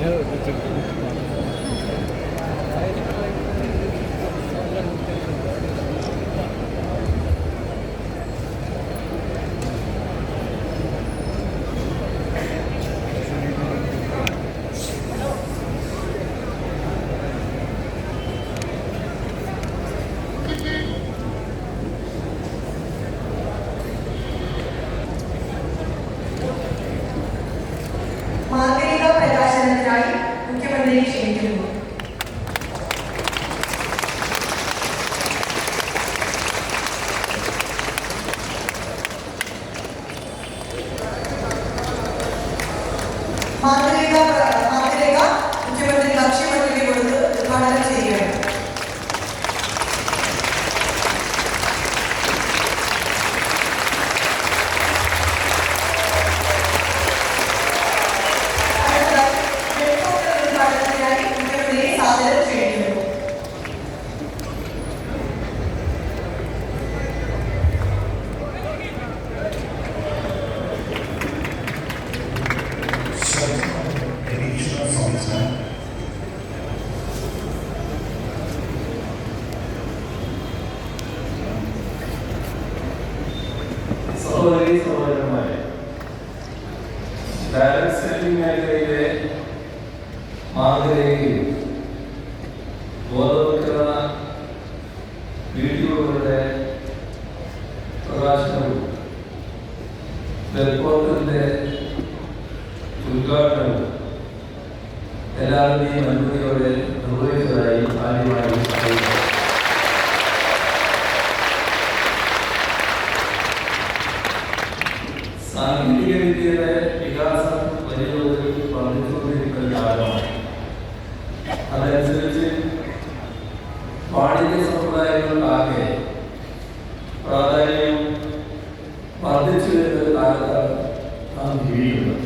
Ja, dat is മാർഗരിക മാർഗരിക മുഖ്യമന്ത്രി ഭക്ഷ്യമന്ത്രിക്ക് കൊടുത്ത് ഉദ്ഘാടനം ചെയ്യുകയാണ് സഹോദരി സഹോദരന്മാരെ ബാലൻസ് സെറ്റിംഗ് മേഖലയിലെ മാതൃകയും ബോധവൽക്കരണ വീഡിയോകളുടെ പ്രകാശനവും വെബ്പോർട്ടലിന്റെ ഉദ്ഘാടനവും എല്ലാവരുടെയും അനുമതിയോടെ നിർവഹിച്ചതായി ആദ്യമായി സാങ്കേതിക വിദ്യയുടെ വികാസം വലിയ തോതിൽ വർദ്ധിച്ചുകൊണ്ടിരിക്കുന്ന അതനുസരിച്ച് വാണിജ്യ സമ്പ്രദായങ്ങളിലാകെ പ്രാധാന്യം വർദ്ധിച്ചു വരുന്ന കാലത്താണ് നാം ജീവിക്കുന്നത്.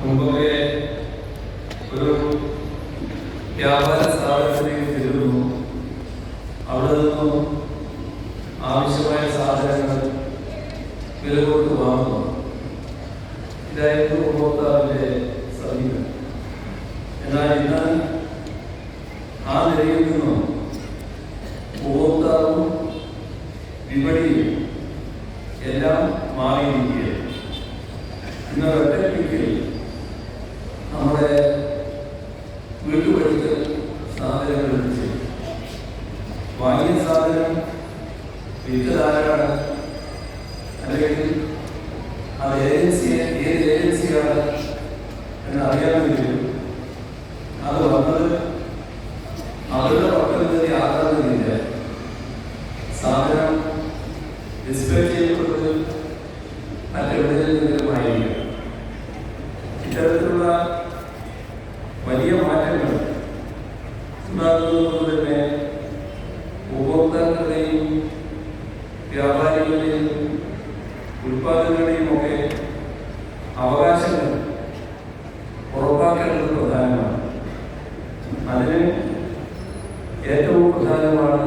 മുമ്പൊക്കെ ഒരു വ്യാപാര സ്ഥാപനത്തിലേക്ക് ചെല്ലുന്നു അവിടെ നിന്നും ഇതായിരുന്നു ഉപഭോക്താവിന്റെ സമീപനം. എന്നാൽ ഇന്ന് ആ നിലയിൽ നിന്നും ഉപഭോക്താവും വിപണിയും വന്നത് വലിയ മാറ്റങ്ങൾ ഉപഭോക്താക്കളുടെയും വ്യാപാരികളുടെയും ഉൽപാദകരുടെയും ഒക്കെ അതിന് ഏറ്റവും പ്രധാനമാണ്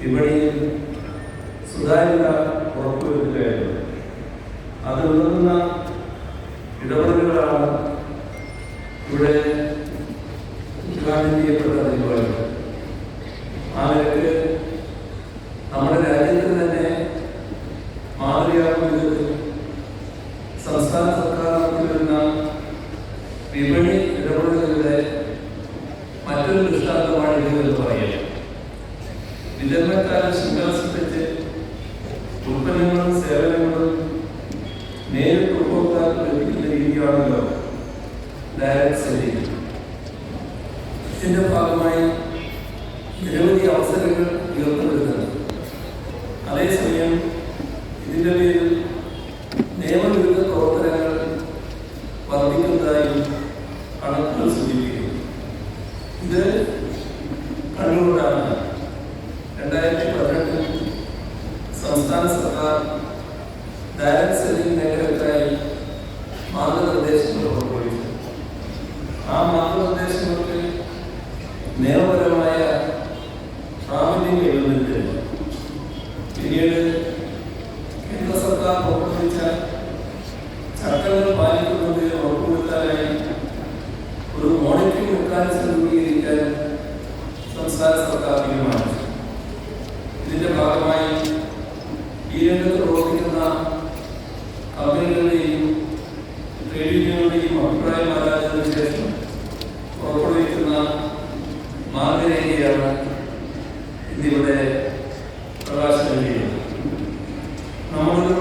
വിപണിയിൽ സുതാര്യത ഉറപ്പുവരുത്തുക എന്നത് അത് ഉതകുന്ന ഇടപെടലുകളാണ് ഇവിടെ ഉദ്ഘാടനം ചെയ്യപ്പെട്ട പരിപാടികൾ ആ നിലയ്ക്ക് നമ്മുടെ രാജ്യത്തിന് തന്നെ മാതൃകയാകുന്ന വിധത്തിൽ സംസ്ഥാന സർക്കാർ നടത്തിവരുന്ന വിപണി ഇടപെടലുകളുടെ ദൃഷ്ടാന്തമാണ് പറയില്ല വിതരണക്കാരൻ വിതരണക്കാരെ ശൃംഖലസൃഷ്ടിച്ച് ഉൽപ്പന്നങ്ങളും സേവനങ്ങളും നേരിട്ട് ഉപഭോക്താക്കൾ ലഭിക്കുന്ന രീതിയാണല്ലോ ഡയറക്ട് സെല്ലിംഗ്. ഇതിന്റെ ഭാഗമായി നിരവധി അവസരങ്ങൾ ഉയർത്തപ്പെടുന്നുണ്ട്. അതേസമയം ഇതിന്റെ പേരിൽ നിയമവിരുദ്ധ പ്രവർത്തനങ്ങൾ വർദ്ധിക്കുന്നതായി കണക്കുകൾ സൂചിപ്പിക്കുന്നു. ഇത് കണ്ടുകൊണ്ടാണ് രണ്ടായിരത്തി പതിനെട്ടിൽ സംസ്ഥാന സർക്കാർ ഡയറക്ട് സെല്ലിംഗ് മേഖലക്കായി മാർഗനിർദ്ദേശങ്ങൾ പുറപ്പെടുവിച്ചു. ആ മാർഗനിർദ്ദേശങ്ങൾക്ക് നിയമപരമായ പ്രാമുഖ്യം കൈവന്നിട്ട് പിന്നീട് കേന്ദ്ര സർക്കാർ പുറപ്പെടുവിച്ച ചട്ടങ്ങൾ പാലിക്കുന്നതിന് ഉറപ്പുവരുത്താനായി സംസ്ഥാന സർക്കാർ ഇതിന്റെ ഭാഗമായി ഈ രംഗത്ത് പ്രവർത്തിക്കുന്ന കമ്പനികളുടെയും ട്രേഡ് യൂണിയനുകളുടെയും അഭിപ്രായം ആരാഞ്ഞതിനു ശേഷം പുറപ്പെടുവിക്കുന്ന മാർഗരേഖയാണ് ഇന്നിവിടെ പ്രകാശനം ചെയ്യുന്നത്. നമ്മളൊരു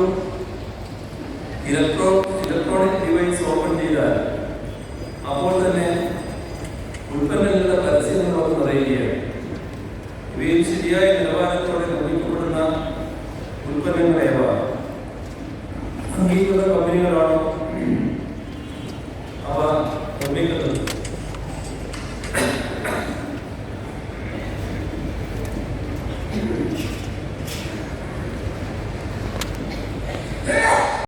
ശരിയായ നിലവാരത്തോടെ നിർമ്മിക്കപ്പെടുന്ന ഉൽപ്പന്നങ്ങളേവ അംഗീകൃത കമ്പനികളാണോ അവ നിർമ്മിക്കുന്നത്.